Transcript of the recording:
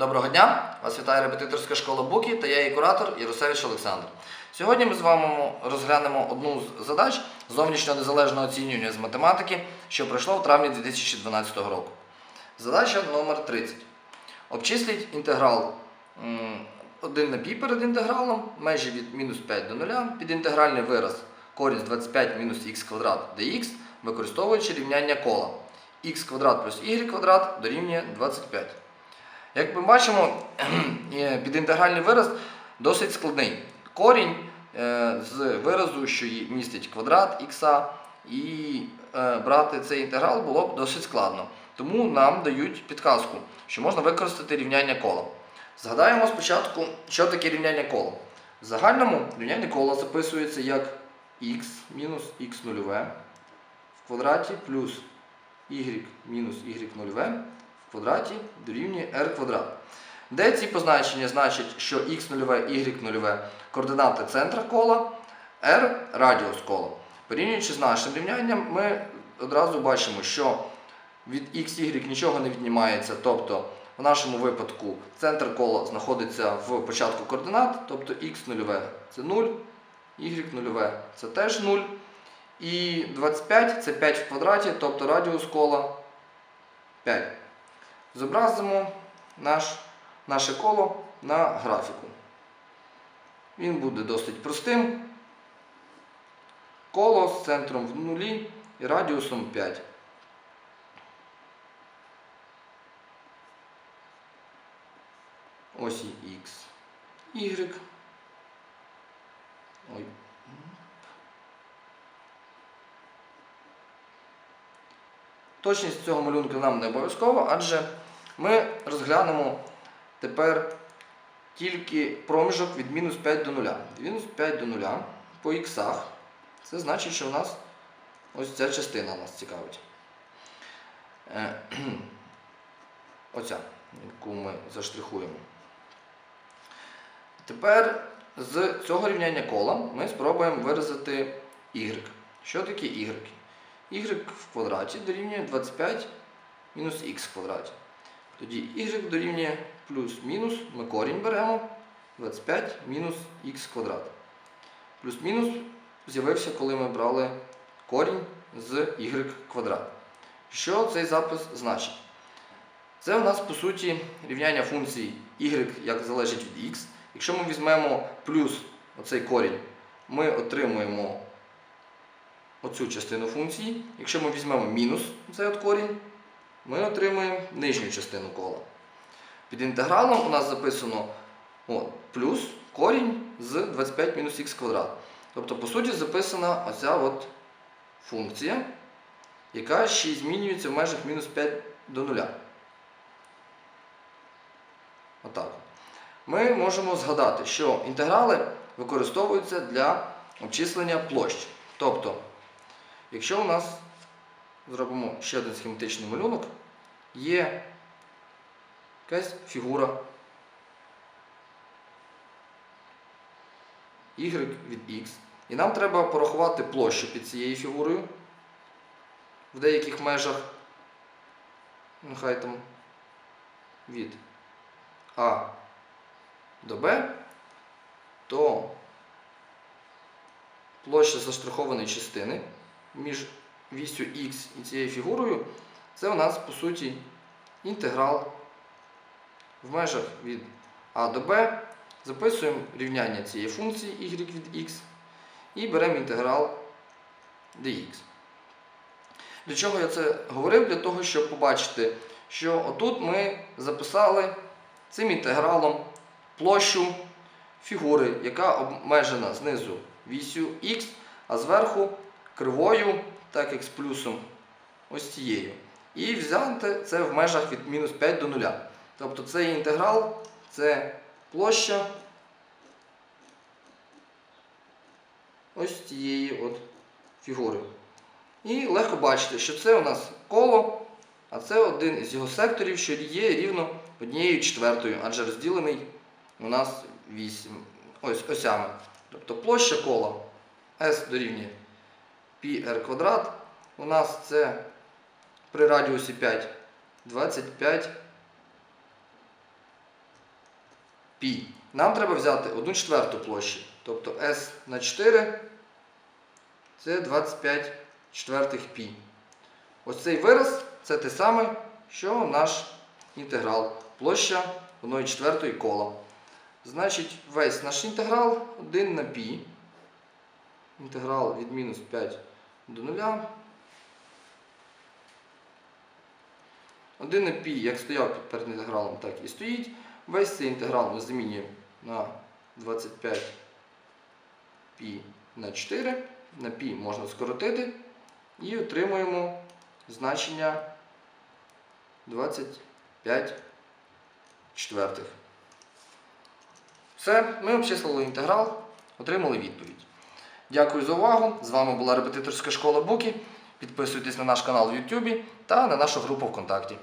Доброго дня! Вас вітає репетиторська школа Буки та я її куратор Єрусевич Олександр. Сьогодні ми з вами розглянемо одну з задач зовнішнього незалежного оцінювання з математики, що пройшло в травні 2012 року. Задача номер 30. Обчисліть інтеграл 1 на пі перед інтегралом, межі від мінус 5 до 0, під інтегральний вираз корінь з 25 мінус х квадрат dx, використовуючи рівняння кола х квадрат плюс y квадрат дорівнює 25. Як ми бачимо, підінтегральний вираз досить складний. Корінь е, з виразу, що містить квадрат х, і е, брати цей інтеграл було б досить складно. Тому нам дають підказку, що можна використати рівняння кола. Згадаємо спочатку, що таке рівняння кола. В загальному рівняння кола записується як х мінус х нульове в квадраті плюс y мінус y нульове в квадраті дорівнює r квадрат. Де ці позначення значать, що x нульове, y нульове координати центра кола, r радіус кола. Порівнюючи з нашим рівнянням, ми одразу бачимо, що від x, y нічого не віднімається. Тобто, в нашому випадку центр кола знаходиться в початку координат, тобто x нульове це 0, y нульове це теж 0. І 25 це 5 в квадраті, тобто радіус кола 5. Зобразимо наш, наше коло на графіку. Він буде досить простим. Коло з центром в нулі і радіусом 5. Осі Х, Y. Точність цього малюнку нам не обов'язково, адже ми розглянемо тепер тільки проміжок від мінус 5 до 0. Мінус 5 до 0 по х. Це значить, що у нас ось ця частина нас цікавить. Е, оця, яку ми заштрихуємо. Тепер з цього рівняння кола ми спробуємо виразити y. Що таке y? Y в квадраті дорівнює 25 мінус х в квадраті. Тоді y дорівнює плюс-мінус, ми корінь беремо 25 мінус х квадрат. Плюс-мінус з'явився, коли ми брали корінь з y квадрат. Що цей запис значить? Це у нас, по суті, рівняння функції y, як залежить від x. Якщо ми візьмемо плюс оцей корінь, ми отримуємо оцю частину функції. Якщо ми візьмемо мінус цей от корінь, ми отримуємо нижню частину кола. Під інтегралом у нас записано о, плюс корінь з 25 мінус х квадрат. Тобто, по суті, записана оця от функція, яка ще й змінюється в межах мінус 5 до 0. Отак. Ми можемо згадати, що інтеграли використовуються для обчислення площ. Тобто, якщо у нас зробимо ще один схематичний малюнок, є якась фігура y від x. І нам треба порахувати площу під цією фігурою в деяких межах, нехай там від А до Б, то площа заштрихованої частини між вісю х і цією фігурою, це у нас, по суті, інтеграл в межах від А до Б. Записуємо рівняння цієї функції y від x і беремо інтеграл dx. Для чого я це говорив? Для того, щоб побачити, що отут ми записали цим інтегралом площу фігури, яка обмежена знизу вісю х, а зверху кривою, так як з плюсом ось цією. І взяти це в межах від мінус 5 до 0. Тобто цей інтеграл це площа ось цієї от фігури. І легко бачити, що це у нас коло, а це один із його секторів, що є рівно однією четвертою, адже розділений у нас 8 ось осями. Тобто площа кола S дорівнює πr квадрат. У нас це при радіусі 5 25 пі. Нам треба взяти 1 четверту площі. Тобто S на 4 це 25 четвертих пі. Ось цей вираз це те саме, що наш інтеграл. Площа 1 четвертої кола. Значить, весь наш інтеграл 1 на пі. Інтеграл від мінус 5 до 0. 1 на пі, як стояв перед інтегралом, так і стоїть. Весь цей інтеграл ми замінюємо на 25 пі на 4. На пі можна скоротити і отримуємо значення 25 четвертих. Все, ми обчислили інтеграл, отримали відповідь. Дякую за увагу. З вами була репетиторська школа Буки. Підписуйтесь на наш канал в Ютубі та на нашу групу ВКонтакті.